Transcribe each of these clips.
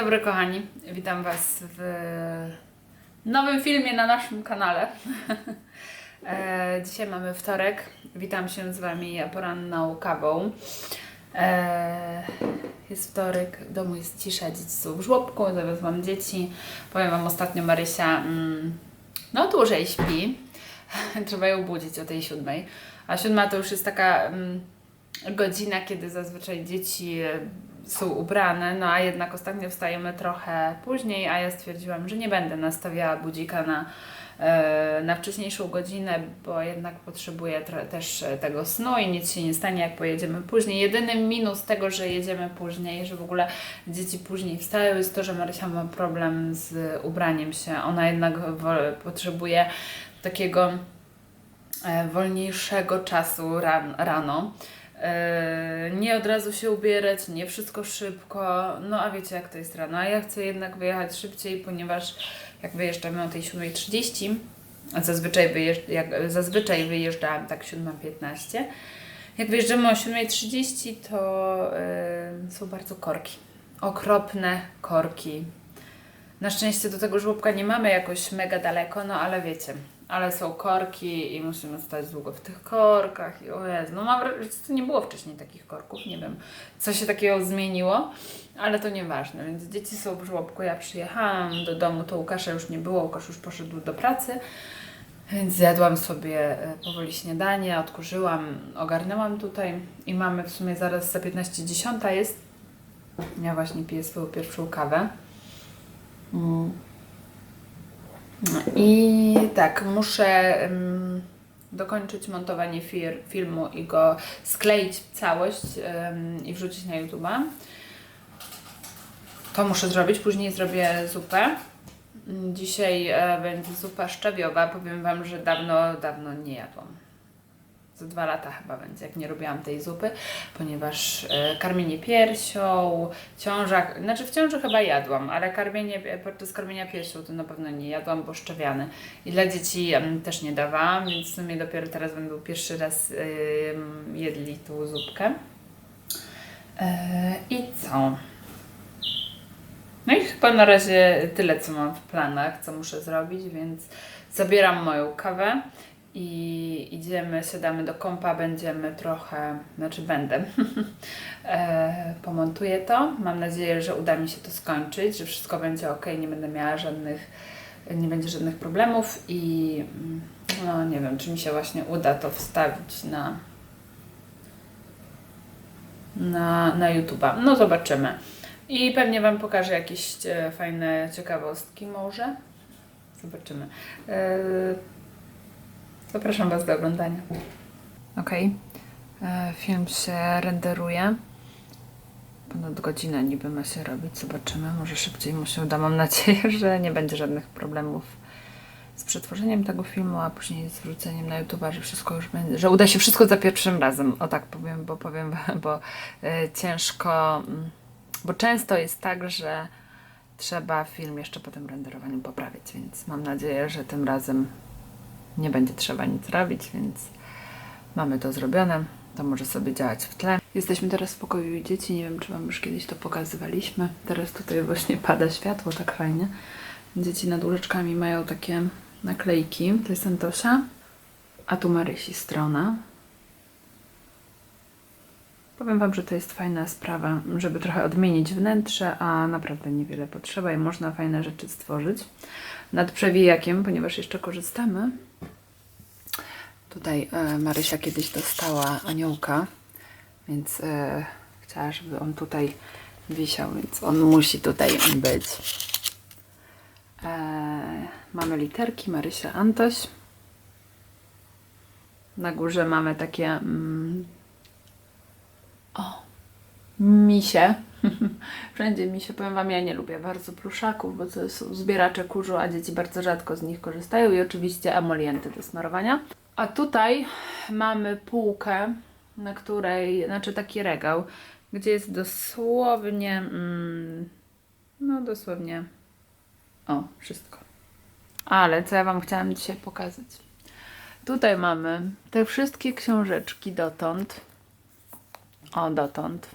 Dobry kochani, witam Was w nowym filmie na naszym kanale. E, Dzisiaj mamy wtorek, witam się z Wami poranną kawą. E, Jest wtorek, w domu jest cisza, dzieci są w żłobku, zawiozłam dzieci. Powiem Wam ostatnio Marysia mm, no dłużej śpi, trzeba ją budzić o tej siódmej. A siódma to już jest taka mm, godzina, kiedy zazwyczaj dzieci są ubrane, no a jednak ostatnio wstajemy trochę później, a ja stwierdziłam, że nie będę nastawiała budzika na, e, na wcześniejszą godzinę, bo jednak potrzebuję też e, tego snu i nic się nie stanie, jak pojedziemy później. Jedyny minus tego, że jedziemy później, że w ogóle dzieci później wstają, jest to, że Marysia ma problem z ubraniem się. Ona jednak potrzebuje takiego e, wolniejszego czasu ran, rano. E, Nie od razu się ubierać, nie wszystko szybko, no a wiecie jak to jest rano. A ja chcę jednak wyjechać szybciej, ponieważ jak wyjeżdżamy o tej 7.30, a zazwyczaj, wyjeżdż, jak, zazwyczaj wyjeżdżałam tak 7.15, jak wyjeżdżamy o 7.30 to e, są bardzo korki. Okropne korki. Na szczęście do tego żłobka nie mamy jakoś mega daleko, no ale wiecie, ale są korki i musimy stać długo w tych korkach. I o no mam wrażenie, że nie było wcześniej takich korków, nie wiem, co się takiego zmieniło, ale to nieważne, więc dzieci są w żłobku, ja przyjechałam do domu, to Łukasza już nie było, Łukasz już poszedł do pracy, więc zjadłam sobie e, powoli śniadanie, odkurzyłam, ogarnęłam tutaj i mamy w sumie zaraz za 15.10 jest, ja właśnie piję swoją pierwszą kawę. Mm. I tak, muszę ym, dokończyć montowanie fir- filmu i go skleić całość ym, i wrzucić na YouTube'a. To muszę zrobić, później zrobię zupę. Dzisiaj e, będzie zupa szczawiowa. Powiem Wam, że dawno, dawno nie jadłam. Za dwa lata chyba będzie, jak nie robiłam tej zupy, ponieważ e, karmienie piersią, ciąża, znaczy w ciąży chyba jadłam, ale karmienie, podczas karmienia piersią to na pewno nie jadłam, bo szczawiany. I dla dzieci też nie dawałam, więc w sumie dopiero teraz będą pierwszy raz em, jedli tą zupkę. E, I co? No i chyba na razie tyle, co mam w planach, co muszę zrobić, więc zabieram moją kawę i idziemy, siadamy do kompa, będziemy trochę, znaczy będę, e, pomontuję to. Mam nadzieję, że uda mi się to skończyć, że wszystko będzie ok, nie będę miała żadnych, nie będzie żadnych problemów i mm, no nie wiem, czy mi się właśnie uda to wstawić na na, na YouTube'a. No zobaczymy. I pewnie Wam pokażę jakieś e, fajne ciekawostki może. Zobaczymy. E, zapraszam Was do oglądania. Ok. film się renderuje. Ponad godzinę niby ma się robić. Zobaczymy. Może szybciej mu się uda. Mam nadzieję, że nie będzie żadnych problemów z przetworzeniem tego filmu, a później z wrzuceniem na YouTube, że wszystko już będzie, że uda się wszystko za pierwszym razem. O tak powiem, bo powiem, bo e, ciężko, mm, bo często jest tak, że trzeba film jeszcze po tym renderowaniu poprawić, więc mam nadzieję, że tym razem nie będzie trzeba nic robić, więc mamy to zrobione. To może sobie działać w tle. Jesteśmy teraz w pokoju dzieci. Nie wiem, czy Wam już kiedyś to pokazywaliśmy. Teraz tutaj właśnie pada światło tak fajnie. Dzieci nad łóżeczkami mają takie naklejki. To jest Antosia, a tu Marysi strona. Powiem Wam, że to jest fajna sprawa, żeby trochę odmienić wnętrze, a naprawdę niewiele potrzeba i można fajne rzeczy stworzyć. Nad przewijakiem, ponieważ jeszcze korzystamy. Tutaj e, Marysia kiedyś dostała aniołka, więc e, chciała, żeby on tutaj wisiał, więc on musi tutaj być. E, mamy literki, Marysia, Antoś. Na górze mamy takie mm, o, misie. Wszędzie misie. Powiem Wam, ja nie lubię bardzo pluszaków, bo to są zbieracze kurzu, a dzieci bardzo rzadko z nich korzystają i oczywiście emolienty do smarowania. A tutaj mamy półkę, na której, znaczy taki regał, gdzie jest dosłownie, mm, no dosłownie, o, wszystko. Ale co ja Wam chciałam dzisiaj pokazać? Tutaj mamy te wszystkie książeczki dotąd. O, dotąd.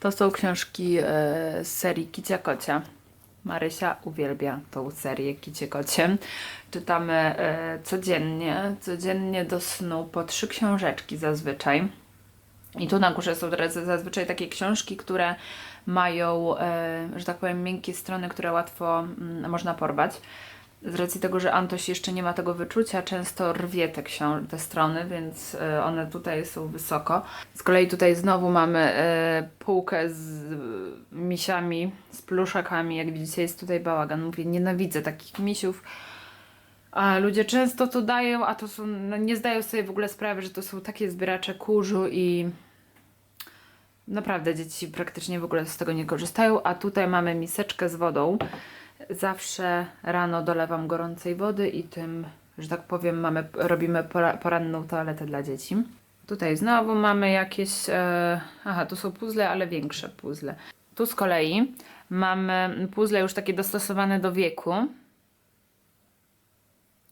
To są książki e, z serii Kicia Kocia. Marysia uwielbia tą serię Kicie Kocie. Czytamy e, codziennie, codziennie do snu po trzy książeczki zazwyczaj. I tu na górze są teraz zazwyczaj takie książki, które mają, e, że tak powiem, miękkie strony, które łatwo mm, można porwać. Z racji tego, że Antoś jeszcze nie ma tego wyczucia, często rwie te, te strony, więc e, one tutaj są wysoko. Z kolei tutaj znowu mamy e, półkę z misiami, z pluszakami. Jak widzicie, jest tutaj bałagan. Mówię, nienawidzę takich misiów. A ludzie często to dają, a to są, no nie zdają sobie w ogóle sprawy, że to są takie zbieracze kurzu i naprawdę dzieci praktycznie w ogóle z tego nie korzystają. A tutaj mamy miseczkę z wodą. Zawsze rano dolewam gorącej wody i tym, że tak powiem, mamy, robimy pora, poranną toaletę dla dzieci. Tutaj znowu mamy jakieś, e, aha, tu są puzzle, ale większe puzzle. Tu z kolei mamy puzzle już takie dostosowane do wieku.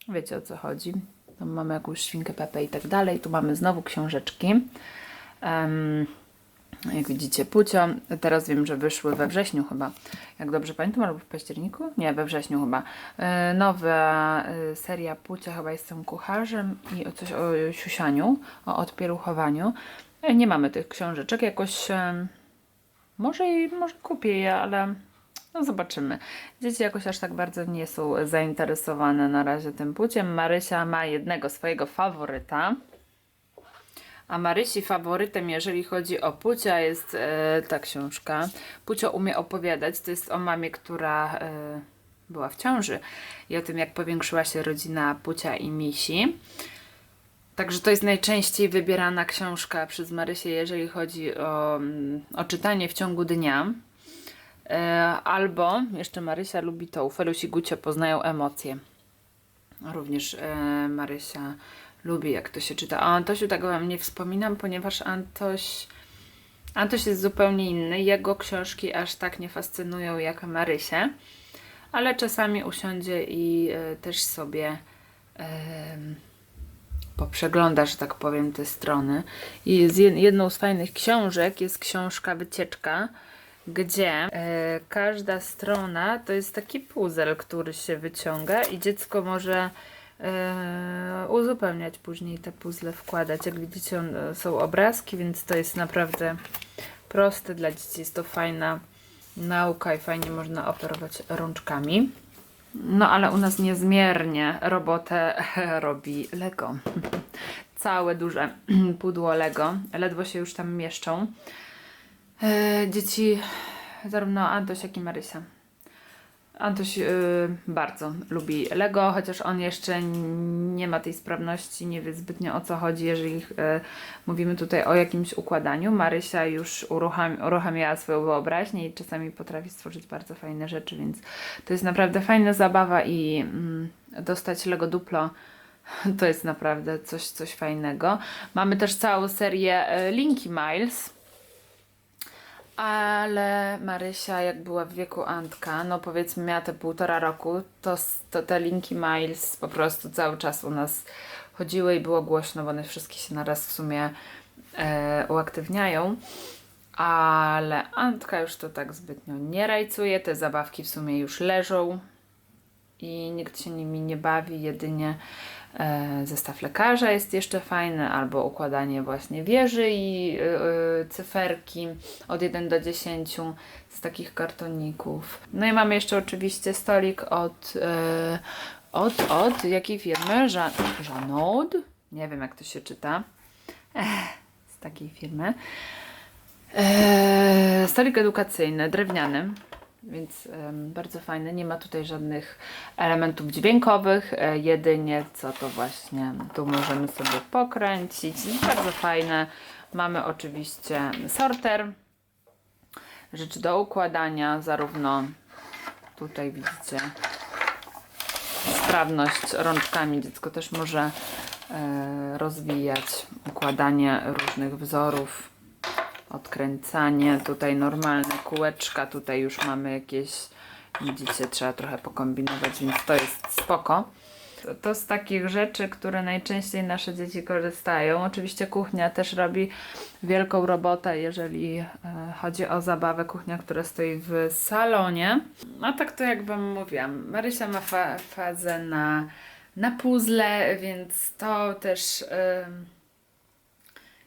Wiecie o co chodzi. Tam mamy jakąś świnkę Pepe i tak dalej. Tu mamy znowu książeczki. Em, jak widzicie, Pucio. Teraz wiem, że wyszły we wrześniu chyba. Jak dobrze pamiętam, albo w październiku? Nie, we wrześniu chyba. E, nowa e, seria Pucia, chyba jestem kucharzem i o coś o siusianiu, o odpieruchowaniu. E, nie mamy tych książeczek. Jakoś może, i- może kupię je, ale no zobaczymy. Dzieci jakoś aż tak bardzo nie są zainteresowane na razie tym płciem. Marysia ma jednego swojego faworyta. A Marysi faworytem, jeżeli chodzi o Pucia, jest e, ta książka. Pucio umie opowiadać. To jest o mamie, która e, była w ciąży i o tym, jak powiększyła się rodzina Pucia i Misi. Także to jest najczęściej wybierana książka przez Marysię, jeżeli chodzi o, mm, o czytanie w ciągu dnia. E, albo jeszcze Marysia lubi to, Feluś i Gucio poznają emocje. Również e, Marysia lubi, jak to się czyta. O Antosiu tak wam nie wspominam, ponieważ Antoś, Antoś jest zupełnie inny. Jego książki aż tak nie fascynują jak Marysię, ale czasami usiądzie i e, też sobie poprzegląda, że tak powiem, te strony. I z jed- jedną z fajnych książek jest książka Wycieczka, gdzie e, każda strona to jest taki puzzle, który się wyciąga i dziecko może e, uzupełniać później te puzzle, wkładać. Jak widzicie, e, są obrazki, więc to jest naprawdę proste dla dzieci. Jest to fajna nauka i fajnie można operować rączkami. No ale u nas niezmiernie robotę robi Lego. Całe duże pudło Lego. Ledwo się już tam mieszczą. E, dzieci, zarówno Antoś, jak i Marysia. Antoś y, bardzo lubi Lego, chociaż on jeszcze nie ma tej sprawności, nie wie zbytnio o co chodzi, jeżeli y, mówimy tutaj o jakimś układaniu. Marysia już urucham, uruchamiała swoją wyobraźnię i czasami potrafi stworzyć bardzo fajne rzeczy, więc to jest naprawdę fajna zabawa i mm, dostać Lego Duplo to jest naprawdę coś, coś fajnego. Mamy też całą serię y, Linky Miles. Ale Marysia, jak była w wieku Antka, no powiedzmy miała te półtora roku, to, to te linki Miles po prostu cały czas u nas chodziły i było głośno, bo one wszystkie się naraz w sumie e, uaktywniają. Ale Antka już to tak zbytnio nie rajcuje, te zabawki w sumie już leżą i nikt się nimi nie bawi, jedynie zestaw lekarza jest jeszcze fajny, albo układanie właśnie wieży i e, e, cyferki od 1 do 10 z takich kartoników. No i mamy jeszcze oczywiście stolik od, e, od, od jakiej firmy? Jeannaud? Nie wiem jak to się czyta. Z takiej firmy. E, stolik edukacyjny, drewniany, więc bardzo fajny. Nie ma tutaj żadnych elementów dźwiękowych, e, jedynie co to właśnie tu możemy sobie pokręcić. Bardzo fajne. Mamy oczywiście sorter, rzeczy do układania, zarówno tutaj widzicie sprawność rączkami. Dziecko też może e, rozwijać układanie różnych wzorów odkręcanie, tutaj normalne kółeczka, tutaj już mamy jakieś, widzicie, trzeba trochę pokombinować, więc to jest spoko. To, to z takich rzeczy, które najczęściej nasze dzieci korzystają. Oczywiście kuchnia też robi wielką robotę, jeżeli e, chodzi o zabawę. Kuchnia, która stoi w salonie. A tak to jak Wam mówiłam, Marysia ma fa- fazę na, na puzzle, więc to też...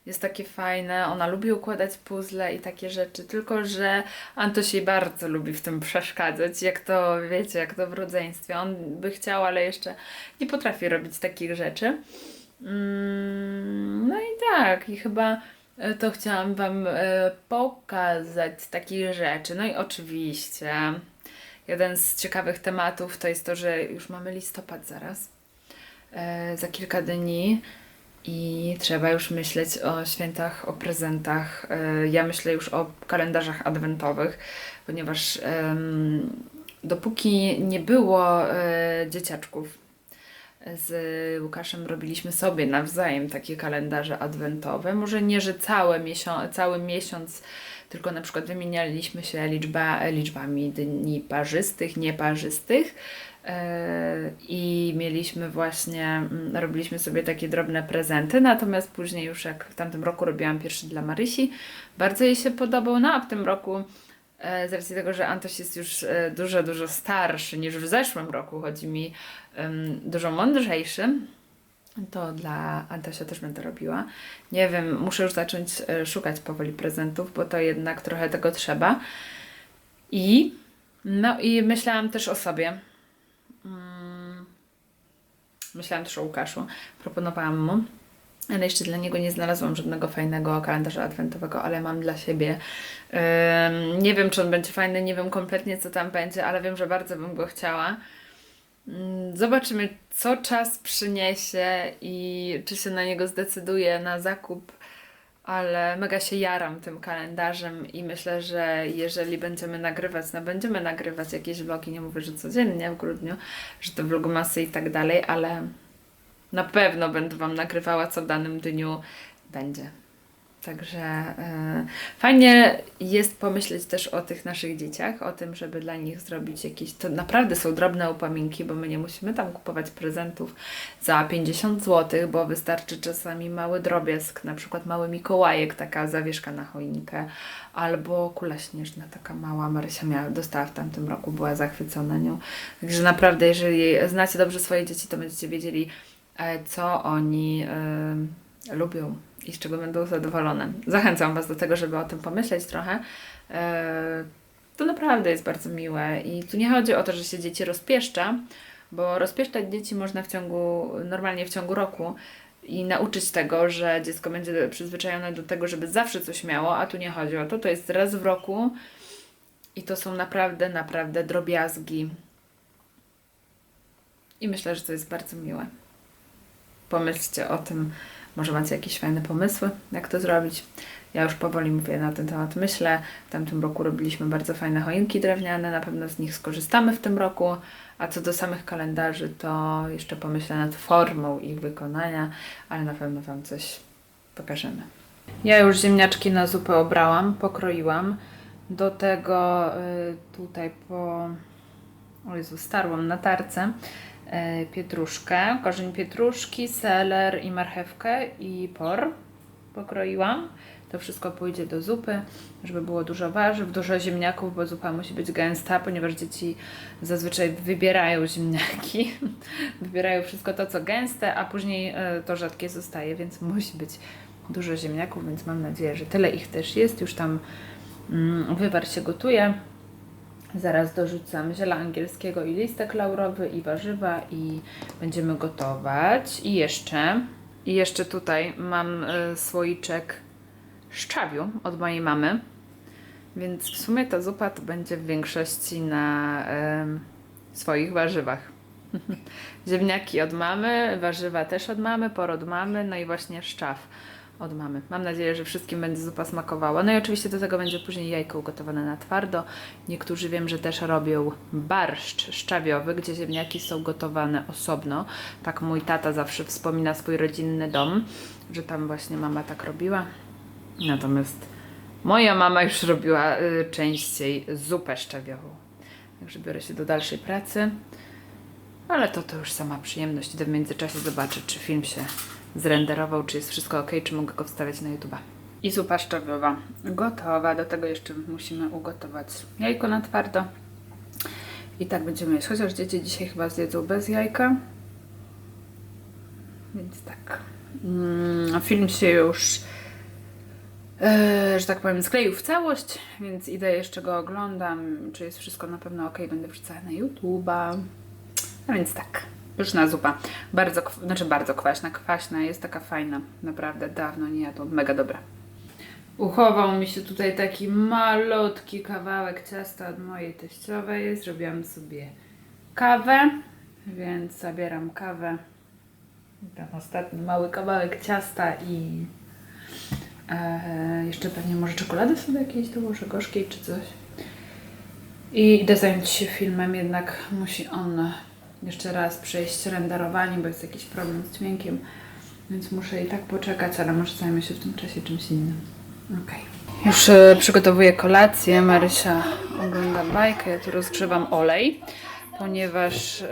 jest takie fajne, ona lubi układać puzzle i takie rzeczy, tylko że Antoś jej bardzo lubi w tym przeszkadzać, jak to wiecie, jak to w rodzeństwie. On by chciał, ale jeszcze nie potrafi robić takich rzeczy. Mm, No i tak, i chyba e, to chciałam Wam e, pokazać takich rzeczy. No i oczywiście jeden z ciekawych tematów to jest to, że już mamy listopad zaraz, e, za kilka dni. I trzeba już myśleć o świętach, o prezentach. E, Ja myślę już o kalendarzach adwentowych, ponieważ dopóki nie było e, dzieciaczków, z Łukaszem robiliśmy sobie nawzajem takie kalendarze adwentowe. Może nie, że całe miesią- cały miesiąc, tylko na przykład wymienialiśmy się liczba, liczbami dni parzystych, nieparzystych. Yy, I mieliśmy właśnie, mm, robiliśmy sobie takie drobne prezenty, natomiast później już jak w tamtym roku robiłam pierwszy dla Marysi, bardzo jej się podobał, no a w tym roku e, z racji tego, że Antoś jest już e, dużo, dużo starszy niż w zeszłym roku, chodzi mi dużo mądrzejszy, to dla Antosia też będę robiła. Nie wiem, muszę już zacząć e, szukać powoli prezentów, bo to jednak trochę tego trzeba. I no i myślałam też o sobie. Mm, Myślałam też o Łukaszu. Proponowałam mu. Ale jeszcze dla niego nie znalazłam żadnego fajnego kalendarza adwentowego, ale mam dla siebie. Nie wiem, czy on będzie fajny, nie wiem kompletnie, co tam będzie, ale wiem, że bardzo bym go chciała. Mm, Zobaczymy, co czas przyniesie i czy się na niego zdecyduję na zakup, ale mega się jaram tym kalendarzem i myślę, że jeżeli będziemy nagrywać, no będziemy nagrywać jakieś vlogi, nie mówię, że codziennie w grudniu, że to vlogmasy i tak dalej, ale na pewno będę Wam nagrywała, co w danym dniu będzie. Także e, fajnie jest pomyśleć też o tych naszych dzieciach, o tym, żeby dla nich zrobić jakieś. To naprawdę są drobne upominki, bo my nie musimy tam kupować prezentów za 50 zł, bo wystarczy czasami mały drobiazg, na przykład mały Mikołajek, taka zawieszka na choinkę, albo kula śnieżna, taka mała. Marysia miała, dostała w tamtym roku, była zachwycona nią. Także naprawdę, jeżeli znacie dobrze swoje dzieci, to będziecie wiedzieli, e, co oni e, lubią i z czego będą zadowolone. Zachęcam Was do tego, żeby o tym pomyśleć trochę. E, To naprawdę jest bardzo miłe i tu nie chodzi o to, że się dzieci rozpieszcza, bo rozpieszczać dzieci można w ciągu, normalnie w ciągu roku i nauczyć tego, że dziecko będzie przyzwyczajone do tego, żeby zawsze coś miało, a tu nie chodzi o to. To jest raz w roku i to są naprawdę, naprawdę drobiazgi. I myślę, że to jest bardzo miłe. Pomyślcie o tym, może macie jakieś fajne pomysły, jak to zrobić. Ja już powoli mówię na ten temat, myślę. W tamtym roku robiliśmy bardzo fajne choinki drewniane, na pewno z nich skorzystamy w tym roku. A co do samych kalendarzy, to jeszcze pomyślę nad formą ich wykonania, ale na pewno Wam coś pokażemy. Ja już ziemniaczki na zupę obrałam, pokroiłam. Do tego y, tutaj po... O Jezu, starłam na tarce pietruszkę, korzeń pietruszki, seler i marchewkę i por pokroiłam. To wszystko pójdzie do zupy, żeby było dużo warzyw, dużo ziemniaków, bo zupa musi być gęsta, ponieważ dzieci zazwyczaj wybierają ziemniaki. wybierają wszystko to, co gęste, a później e, to rzadkie zostaje, więc musi być dużo ziemniaków, więc mam nadzieję, że tyle ich też jest. Już tam mm, wywar się gotuje. Zaraz dorzucam ziela angielskiego i listek laurowy i warzywa i będziemy gotować. I jeszcze, i jeszcze tutaj mam y, słoiczek szczawiu od mojej mamy. Więc w sumie ta zupa to będzie w większości na em, swoich warzywach. Ziemniaki od mamy, warzywa też od mamy, por od mamy, no i właśnie szczaw od mamy. Mam nadzieję, że wszystkim będzie zupa smakowała. No i oczywiście do tego będzie później jajko ugotowane na twardo. Niektórzy wiem, że też robią barszcz szczawiowy, gdzie ziemniaki są gotowane osobno. Tak mój tata zawsze wspomina swój rodzinny dom, że tam właśnie mama tak robiła. Natomiast moja mama już robiła y, częściej zupę szczawiową. Także biorę się do dalszej pracy. Ale to to już sama przyjemność. Idę w międzyczasie zobaczyć, czy film się zrenderował, czy jest wszystko ok, czy mogę go wstawiać na YouTube'a. I zupa szczawiowa gotowa. Do tego jeszcze musimy ugotować jajko na twardo. I tak będziemy jeść. Chociaż dzieci dzisiaj chyba zjedzą bez jajka. Więc tak. Mm, film się już, e, że tak powiem, skleił w całość, więc idę jeszcze go oglądam. Czy jest wszystko na pewno ok, będę wrzucała na YouTube'a. A więc tak. Pyszna zupa. Bardzo, znaczy bardzo kwaśna. Kwaśna jest taka fajna. Naprawdę dawno nie jadłam. Mega dobra. Uchował mi się tutaj taki malutki kawałek ciasta od mojej teściowej. Zrobiłam sobie kawę, więc zabieram kawę. Tam ostatni mały kawałek ciasta i e, jeszcze pewnie może czekolady sobie jakieś dołożę, gorzkiej czy coś. I idę zająć się filmem, jednak musi on jeszcze raz przejść renderowanie, bo jest jakiś problem z dźwiękiem, więc muszę i tak poczekać, ale może zajmę się w tym czasie czymś innym. Okej. Już e, przygotowuję kolację, Marysia ogląda bajkę, ja tu rozgrzewam olej, ponieważ e,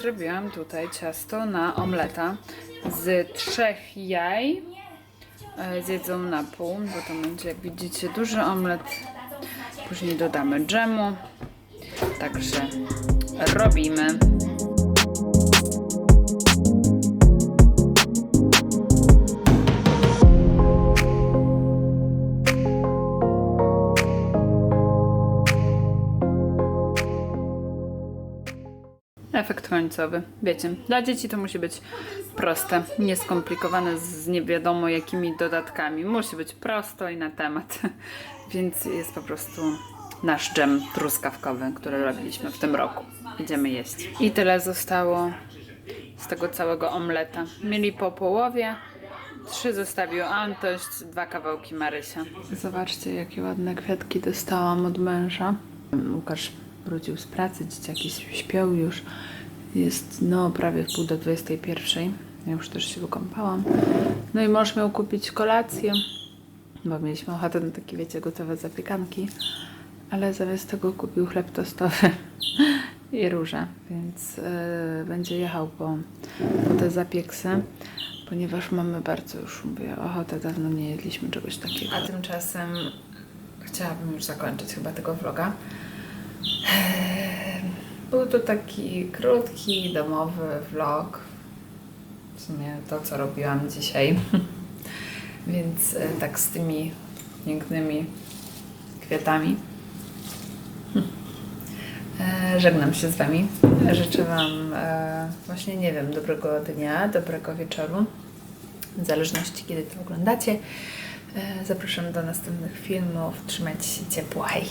zrobiłam tutaj ciasto na omleta z trzech jaj. E, zjedzą na pół, bo to będzie, jak widzicie, duży omlet. Później dodamy dżemu. Także robimy. Końcowy. Wiecie, dla dzieci to musi być proste, nieskomplikowane z nie wiadomo jakimi dodatkami. Musi być prosto i na temat. Więc jest po prostu nasz dżem truskawkowy, który robiliśmy w tym roku. Idziemy jeść. I tyle zostało z tego całego omleta. Mieli po połowie. Trzy zostawił Antoś, dwa kawałki Marysia. Zobaczcie, jakie ładne kwiatki dostałam od męża. Łukasz wrócił z pracy, dzieciaki śpią już. Jest no prawie w pół do 21. Ja już też się wykąpałam. No i mąż miał kupić kolację, bo mieliśmy ochotę na takie, wiecie, gotowe zapiekanki. Ale zamiast tego kupił chleb tostowy i róże, więc yy, będzie jechał po, po te zapieksy, ponieważ mamy bardzo już, mówię, ochotę, dawno nie jedliśmy czegoś takiego. A tymczasem chciałabym już zakończyć chyba tego vloga. Był to taki krótki, domowy vlog. W sumie to, co robiłam dzisiaj. Więc e, tak z tymi pięknymi kwiatami. E, Żegnam się z Wami. Życzę Wam e, właśnie, nie wiem, dobrego dnia, dobrego wieczoru. W zależności, kiedy to oglądacie. Zapraszam do następnych filmów. Trzymajcie się ciepło. Hej!